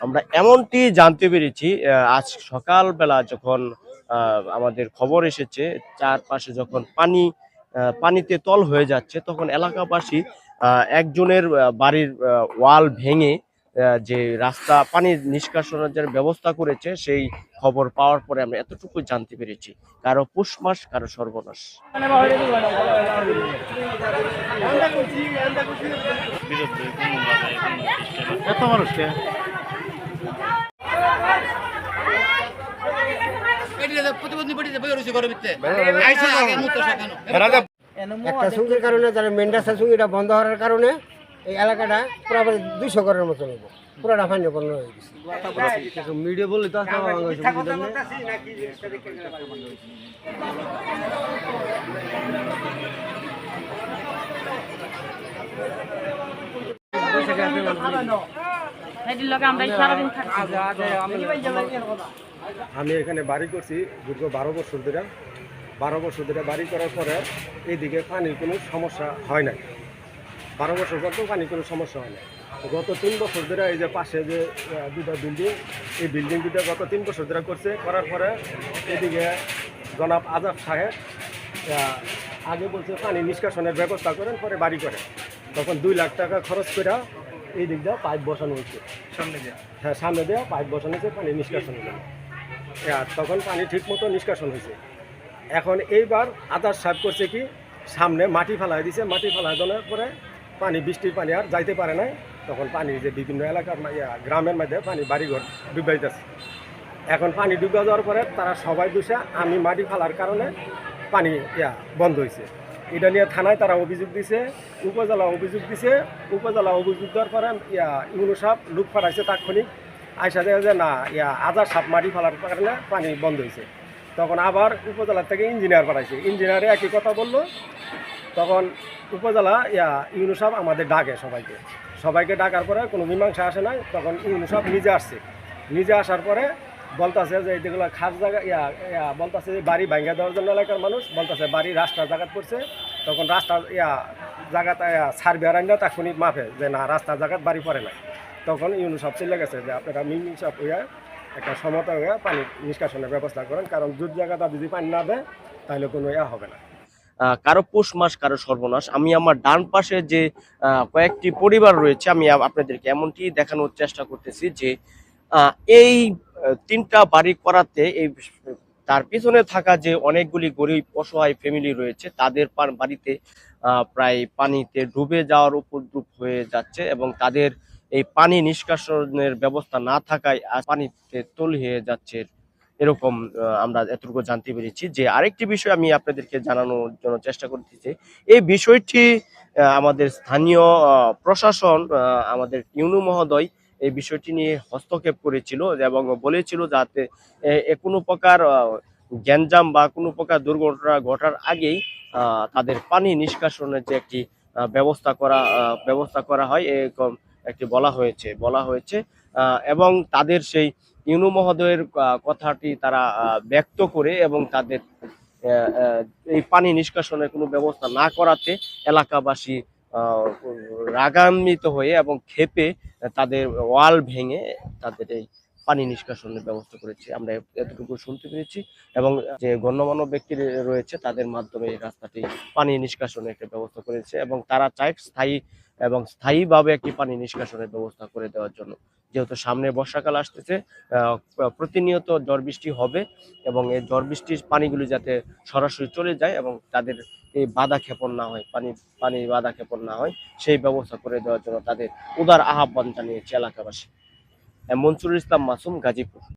আমরা এমনটি জানতে পেরেছি আজ সকালবেলা যখন আমাদের খবর এসেছে চারপাশে যখন পানি পানিতে তল হয়ে যাচ্ছে তখন এলাকাবাসী একজনের বাড়ির ওয়াল ভেঙে যে রাস্তা পানি নিষ্কাশনের যে ব্যবস্থা করেছে সেই খবর পাওয়ার পরে আমরা এতটুকু জানতে পেরেছি। কারও পুষ মাস কারও সর্বনাশ। এত মানুষকে প্রতিবন্ধী পড়িতে বই রয়েছে ঘরের ভিতরে আইসা আগে মুতো শাখানো একটা সুঙ্গির কারণে যারা মেন রাস্তা সুঙ্গিটা বন্ধ হওয়ার কারণে এই এলাকাটা পুরোপুরি দুইশো ঘরের মতো নেব পুরোটা ফাইন বন্ধ হয়ে গেছে। মিডিয়া বললে তো আমি এখানে বাড়ি করছি দীর্ঘ বারো বছর ধরে। বারো বছর ধরে বাড়ি করার পরে এইদিকে পানির কোনো সমস্যা হয় নাই। বারো বছর পর তো পানির কোনো সমস্যা হয় না গত তিন বছর ধরে এই যে পাশে যে দুটা বিল্ডিং, এই বিল্ডিং দুটা গত তিন বছর ধরে করছে। করার পরে এদিকে জনাব আজাদ সাহেব আগে বলছে পানি নিষ্কাশনের ব্যবস্থা করেন, পরে বাড়ি করেন তখন দুই লাখ টাকা খরচ করে এই দিক দিয়ে পাইপ বসানো হচ্ছে। সামনে দিয়ে? হ্যাঁ সামনে দিয়ে পাইপ বসানো হয়েছে পানি নিষ্কাশন জন্য আর তখন পানি ঠিক মতো নিষ্কাশন হয়েছে। এখন এইবার আদার সাপ করছে কি সামনে মাটি ফেলাই দিছে মাটি ফেলাই দেওয়ার পরে পানি বৃষ্টির পানি আর যাইতে পারে না তখন পানি যে বিভিন্ন এলাকার গ্রামের মধ্যে পানি বাড়িঘর ডুবাইতেছে। এখন পানি ডুবে যাওয়ার পরে তারা সবাই দোষে আমি মাটি ফেলার কারণে পানি ইয়া বন্ধ হয়েছে। নিয়ে থানায় তারা অভিযোগ দিছে, উপজেলা অভিযোগ দিছে, উপজেলা অভিযোগ দেওয়ার পরে ইয়া ইউনো সাপ লুক ফাটাইছে তাৎক্ষণিক। আইসা দেখা যায়, না, ইয়া আজার সাপ মাটি ফেলার কারণে পানি বন্ধ হয়েছে তখন আবার উপজেলার থেকে ইঞ্জিনিয়ার পাঠাইছে। ইঞ্জিনিয়ারে একই কথা বলল। তখন উপজেলা, ইয়া ইউনুসাব আমাদের ডাকে সবাইকে। সবাইকে ডাকার পরে কোনো মীমাংসা আসে নাই। তখন ইউনুসাব নিজে আসছে। নিজে আসার পরে বলতাছে যে যেগুলো খাস জায়গা, ইয়া ইয়া, বলতাছে যে বাড়ি ভাঙ্গা দেওয়ার জন্য এলাকার মানুষ, বলতাছে বাড়ি রাস্তার জায়গাত পড়ছে, তখন রাস্তা, ইয়া, জায়গাতে সার্ভে আরাইনা তখনই মাফে যে না, রাস্তার জায়গাত বাড়ি পড়ে না তখন ইউনুসাব চলে গেছে যে আপনারা মীমাংসা হইয়া একটা সমতা হইয়া পানি নিষ্কাশনের ব্যবস্থা করেন, কারণ দূর জায়গাটা যদি পানি না দেয়, তাহলে কোনো ইয়া হবে না। কারও পৌষ মাস, কারও সর্বনাশ। আমি আমার ডান পাশে যে কয়েকটি পরিবার রয়েছে, আমি আপনাদেরকে এমনটি দেখানোর চেষ্টা করতেছি যে এই তিনটা বাড়ি করাতে এই তার পিছনে থাকা যে অনেকগুলি গরিব, অসহায় ফ্যামিলি রয়েছে, তাদের বাড়িতে প্রায় পানিতে ডুবে যাওয়ার উপদ্রুপ হয়ে যাচ্ছে এবং তাদের এই পানি নিষ্কাশনের ব্যবস্থা না থাকায় পানিতে তলিয়ে যাচ্ছে। এরকম আমরা এতটুকু জানতে পেরেছি। যে আরেকটি বিষয় আমি আপনাদেরকে জানানোর জন্য চেষ্টা করতেছি। এই বিষয়টি আমাদের স্থানীয় প্রশাসন আমাদের ইউনু মহোদয় এই বিষয়টি নিয়ে হস্তক্ষেপ করেছিল এবং বলেছিল যাতে কোনো প্রকার গ্যাঞ্জাম বা কোনো প্রকার দুর্ঘটনা ঘটার আগেই তাদের পানি নিষ্কাশনের যে একটি ব্যবস্থা করা ব্যবস্থা করা হয়, এরকম একটি বলা হয়েছে বলা হয়েছে এবং তাদের সেই ইউনু মহোদয়ের কথাটি তারা ব্যক্ত করে এবং তাদের এই পানি নিষ্কাশনের কোনো ব্যবস্থা না করাতে এলাকাবাসী রাগান্বিত হয়ে এবং ক্ষেপে তাদের ওয়াল ভেঙে তাদের এই পানি নিষ্কাশনের ব্যবস্থা করেছে। আমরা এতটুকু শুনতে পেরেছি এবং যে গণ্যমান্য ব্যক্তি রয়েছে তাদের মাধ্যমে এই রাস্তাটি পানি নিষ্কাশনের একটা ব্যবস্থা করেছে এবং তারা চায় স্থায়ী এবং স্থায়ীভাবে একটি পানি নিষ্কাশনের ব্যবস্থা করে দেওয়ার জন্য। যেহেতু সামনে বর্ষাকাল আসতেছে প্রতিনিয়ত ঝড় বৃষ্টি হবে এবং এই ঝড় বৃষ্টির পানিগুলি যাতে সরাসরি চলে যায় এবং তাদের এই বাধা ক্ষেপণ না হয়, পানি পানি বাধা ক্ষেপণ না হয়, সেই ব্যবস্থা করে দেওয়ার জন্য তাদের উদার আহ্বান জানিয়েছে এলাকাবাসী। মনসুরুল ইসলাম মাসুম, গাজীপুর।